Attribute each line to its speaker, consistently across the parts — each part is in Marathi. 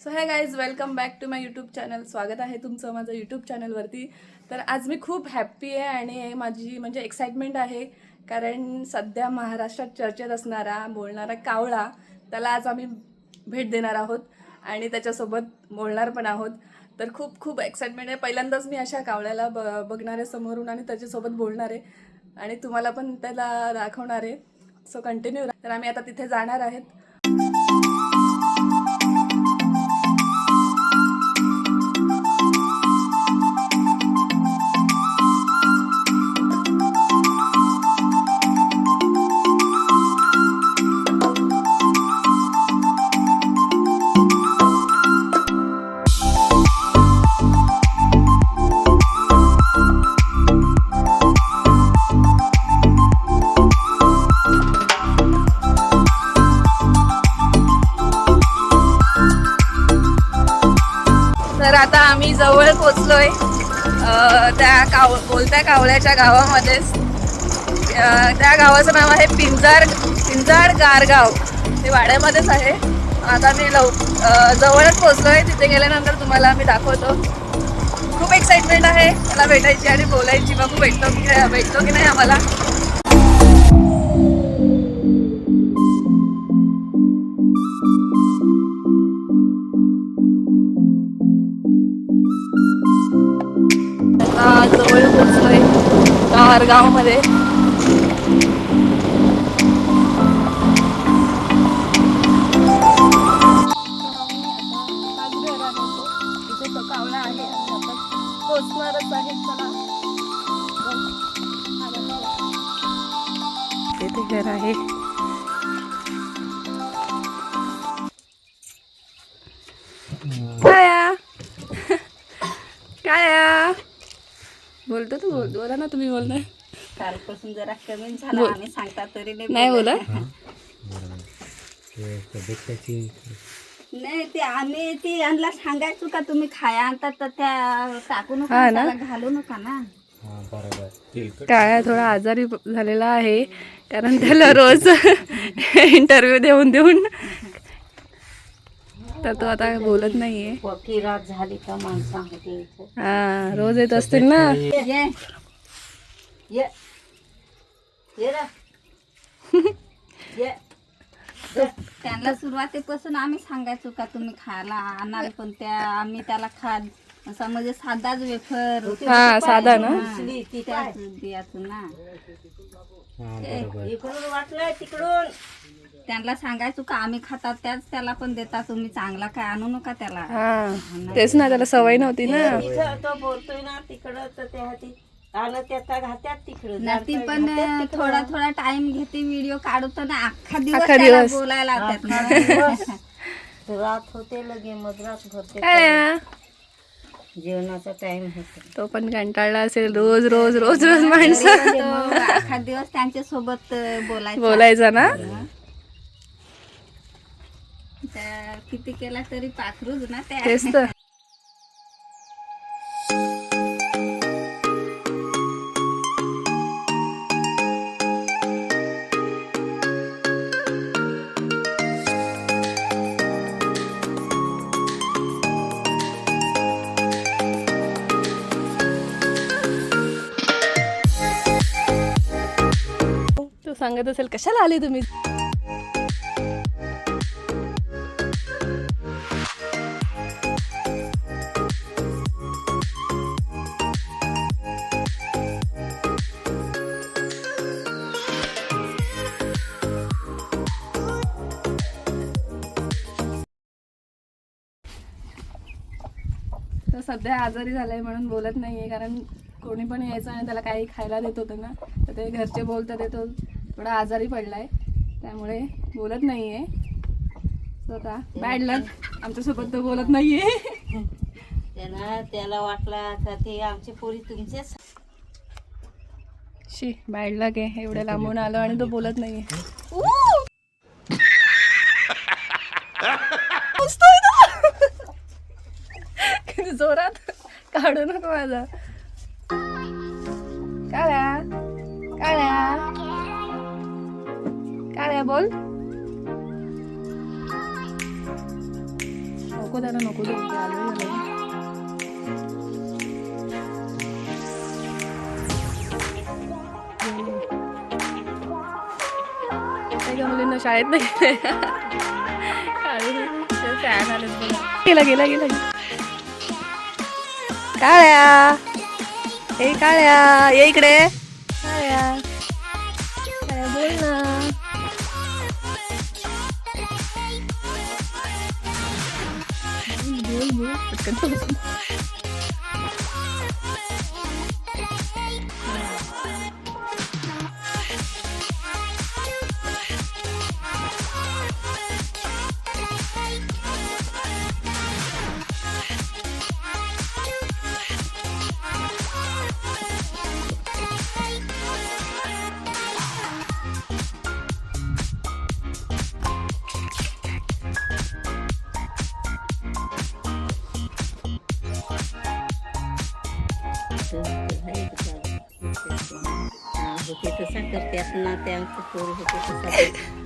Speaker 1: So hey guys welcome back to my YouTube channel स्वागत आहे तुमचं माझं यूट्यूब चॅनलवरती तर आज मी खूप हॅप्पी आहे आणि माझी म्हणजे एक्साइटमेंट आहे कारण सध्या महाराष्ट्रात चर्चेत असणारा बोलणारा कावळा त्याला आज आम्ही भेट देणार आहोत आणि त्याच्यासोबत बोलणार पण आहोत. तर खूप खूप एक्साइटमेंट आहे. पहिल्यांदाच मी अशा कावळ्याला ब बघणार आहे समोरून आणि त्याच्यासोबत बोलणार आहे आणि तुम्हाला पण त्याला दाखवणार. आहे सो कंटिन्यू तर आम्ही आता तिथे जाणार आहेत. आम्ही जवळ पोचलोय. त्या काव बोलत्या कावळ्याच्या गावामध्येच त्या गावाचं नाव आहे पिंजार पिंजाड गारगाव. ते वाड्यामध्येच आहे. आता मी लव जवळच जवळच पोचलोय. तिथे गेल्यानंतर तुम्हाला आम्ही दाखवतो. खूप एक्साइटमेंट आहे. मला भेटायची आणि बोलायची. बघू भेटतो की भेटतो की नाही आम्हाला. गावामध्ये बोलतो तू बोल बोला ना तुम्ही बोल नाही
Speaker 2: कालपासून जरा कमी झाला
Speaker 1: बोल.
Speaker 2: आम्ही सांगता तरी
Speaker 1: नाही बोला
Speaker 2: नाही ते आम्ही ती यांना सांगायचो का तुम्ही खाया आणतात तर त्या टाकू
Speaker 1: हा
Speaker 2: नका
Speaker 1: ना?
Speaker 2: त्याला घालू नका ना.
Speaker 1: काळ्या थोडा आजारी झालेला आहे. कारण त्याला रोज इंटरव्ह्यू देऊन देऊन तर तो आता बोलत नाहीये.
Speaker 2: वकी रात झाली का माणसं.
Speaker 1: हा रोज येत असतील ना?
Speaker 2: ये ये. ये. रे. ये. तर त्यांना सुरुवातीपासून आम्ही सांगायचो का तुम्ही खायला आणाल पण त्या आम्ही त्याला खा असा म्हणजे साधाच वेफर
Speaker 1: हा साधा ना?
Speaker 2: द्यायचो ना.
Speaker 3: इकडून वाटलंय तिकडून.
Speaker 2: त्यांना सांगायचो का आम्ही खातात त्याच त्याला पण देता तुम्ही चांगला काय आणू नका त्याला.
Speaker 1: हा. तेच ना त्याला सवय नव्हती ना.
Speaker 3: तिथं तो बोलतोय ना तिकडं तर त्या हाती आलं त्याचा घात्यात तिकडं.
Speaker 2: ना ती पण थोडा थोडा टाइम घेते व्हिडिओ काढतो ना अख्खा दिवस
Speaker 1: अख्खा
Speaker 2: त्याला
Speaker 1: दिवस.
Speaker 2: बोलायला लावतात
Speaker 3: रात होते लगे मधरात भरते.
Speaker 1: काळ्या
Speaker 3: जेवणाचा टाइम होतो.
Speaker 1: तो पण कंटाळला असेल रोज रोज रोज रोज माणसं.
Speaker 2: तो अख्खा दिवस त्यांच्यासोबत बोलायचा.
Speaker 1: बोलायचा ना?
Speaker 2: त्या किती केला तरी पाखरूच ना
Speaker 1: तेच तर. तो सांगत असेल कशाला आले तुम्ही? तो सध्या आजारी झालाय म्हणून बोलत नाहीये कारण कोणी पण यायचं आणि त्याला काही खायला देत होतं ना तर ते घरचे बोलतात तो थोडा आजारी पडलाय त्यामुळे बोलत नाहीये. आता बॅड लक आमच्यासोबत तो बोलत नाहीये.
Speaker 3: त्यांना त्याला वाटला का ते आमची पोरी तुमचेच.
Speaker 1: शी बॅड लक आहे एवढ्या लांबून आलो आणि तो बोलत नाहीये पुसतोय तो. किती जोरात काढू नको माझा. काळ्या काळ्या काळ्या बोल. नको त्याला नको मुलींना शाळेत नाही. गेला गेला गेला. काळ्या. हे काळ्या. ये इकडे. काळ्या. बोल ना. बोल बोल. पटकन बोल.
Speaker 2: होते तसा करतात ना ते आमचं पोर होते तसा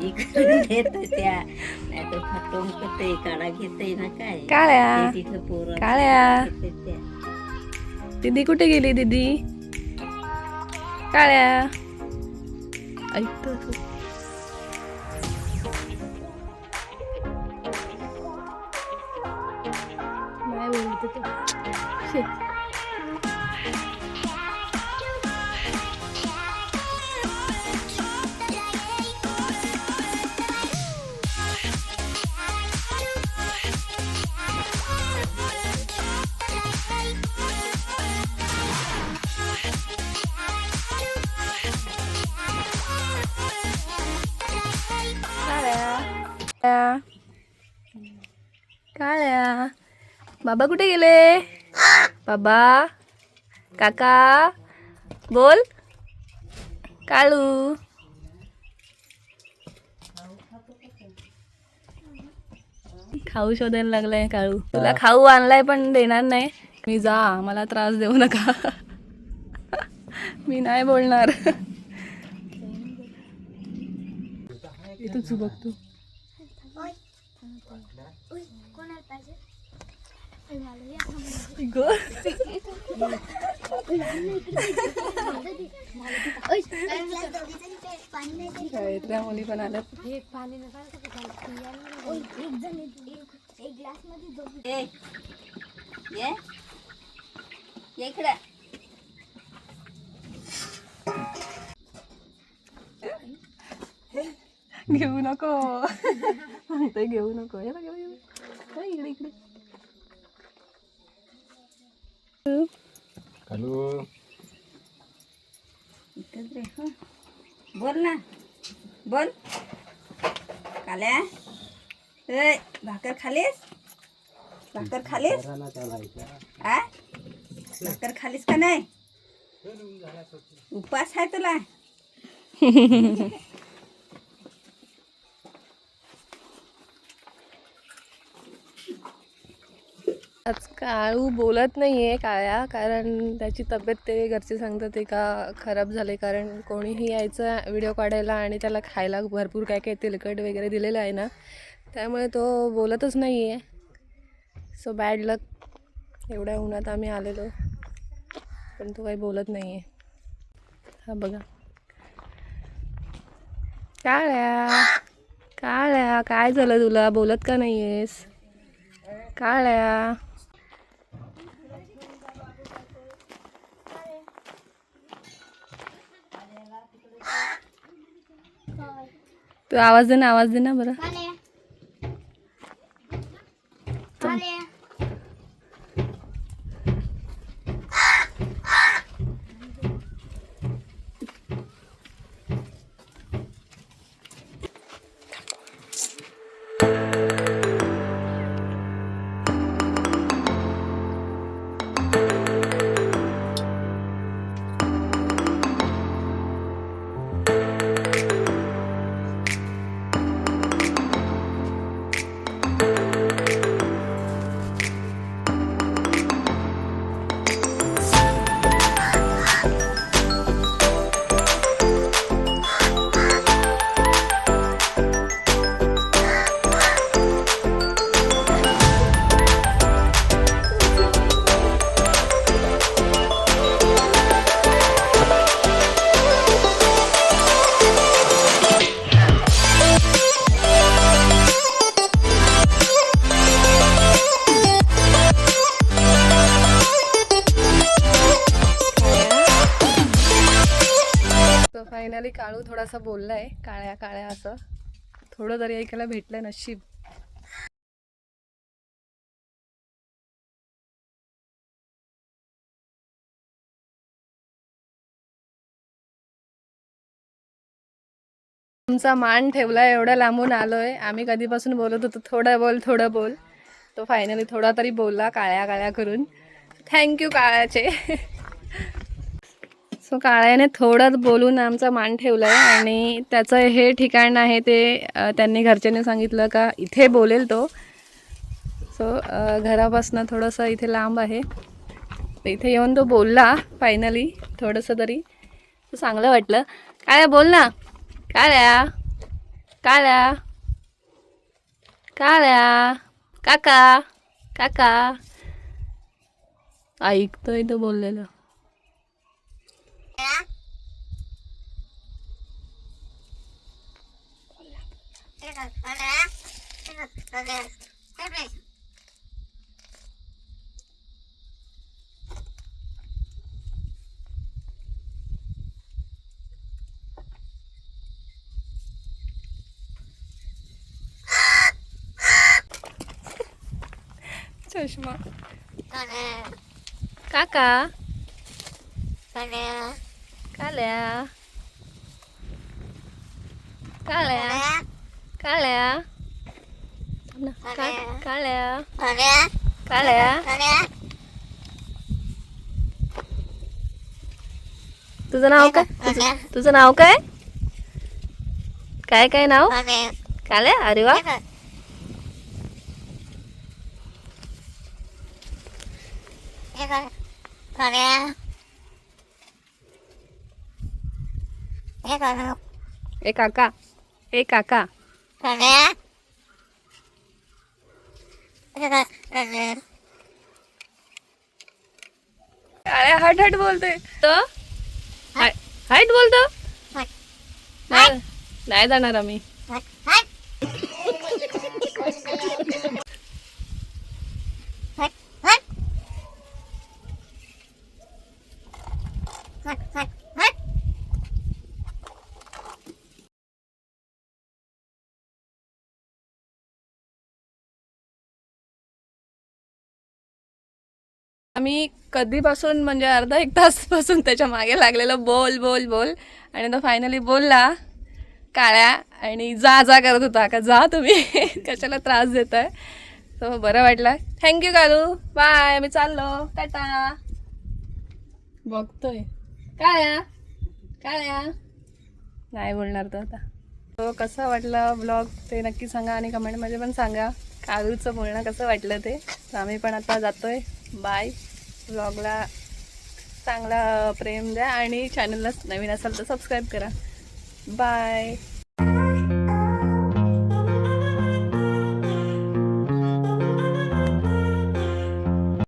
Speaker 2: इकडे घेत त्या नाही तर फटवून करते काढा घेते ना काय
Speaker 1: काळ्या
Speaker 2: ते तिथं पोरं
Speaker 1: काळ्या
Speaker 2: घेते त्या.
Speaker 1: दीदी कुठे गेली दीदी काळ्या ऐकतो तू. नाही बोलत काळ्या काळ्या बाबा कुठे गेले? बाबा काका बोल. काळू. खाऊ शोधायला लागलाय काळू. तुला खाऊ आणलाय पण देणार नाही. मी जा मला त्रास देऊ नका. मी नाही बोलणार. तूच बघ तू शाळेतल्या मुली पण आल्यात
Speaker 2: ये ये इकडे
Speaker 1: घेऊ नको. म्हणतोय घेऊ नको. हे बघ, हे इकडे इकडे.
Speaker 4: हॅलो.
Speaker 2: इथंच रे हं. बोल ना. बोल. काल्या. ए भाकर खालीस? भाकर खालीस? आ? भाकर खालीस का नाही? उपास आहे तुला.
Speaker 1: आज काळू बोलत नाही आहे काळ्या कारण त्याची तब्येत ते घरचे सांगतात ते का खराब झाले कारण कोणीही यायचं व्हिडिओ काढायला आणि त्याला खायला भरपूर काय काय तेलकट वगैरे दिलेलं आहे ना त्यामुळे तो बोलतच नाही आहे सो बॅड लक एवढ्या उन्हात आम्ही आलेलो पण तो काही बोलत नाही आहे हा बघा. काळ्या काळ्या काय झालं तुला? बोलत का नाही आहेस काळ्या. तू आवाज दे ना आवाज दे ना बरं. thank you फायनली काळू थोडासा बोललाय काळ्या काळ्या असं. थोडं तरी ऐकायला भेटलं नशीब. तुमचा मान ठेवला एवढं लांबून आलोय. आम्ही कधीपासून बोलत होतो थोडं बोल थोडं बोल. तो फायनली थोडा तरी बोलला काळ्या काळ्या करून. थँक्यू काळ्याचे सो काळ्याने थोडंच बोलून आमचा मान ठेवला आहे आणि त्याचं हे ठिकाण आहे ते त्यांनी घरच्यांनी सांगितलं का इथे बोलेल तो. सो घरापासनं थोडंसं इथे लांब आहे. इथे येऊन तो बोलला फायनली थोडंसं तरी चांगलं वाटलं. काळ्या बोल ना. काळ्या. काळ्या. काळ्या. काका. काका. ऐकतोय तो बोललेलं. चष्मा काका काल्या काळ्या काळ्या ना, का- काळ्या काळ्या तुझं नाव काय तुझं- तुझं नाव काय काय काय नाव काळ्या अरे वा ए काका ए काका काळ्या हट हट बोलतोय तो? हाईट बोलतो. नाही नाही जाणार आम्ही. आम्ही कधीपासून म्हणजे अर्धा एक तासपासून त्याच्यामागे लागलेलं बोल बोल बोल. आणि तो फायनली बोलला काळ्या आणि जा जा करत होता. का जा तुम्ही? कशाला त्रास देत आहे तो बरं वाटलं. थँक्यू कालू. बाय मी चाललो. टाटा. बघतोय. काळ्या? काळ्या? नाही बोलणार तो आता. तो कसं वाटलं ब्लॉग ते नक्की सांगा आणि कमेंटमध्ये पण सांगा. काळूचं बोलणं कसं वाटलं ते? आम्ही पण आता जातोय. बाय. ब्लॉगला चांगला प्रेम द्या आणि चॅनलला नवीन असाल तर सबस्क्राईब करा. बाय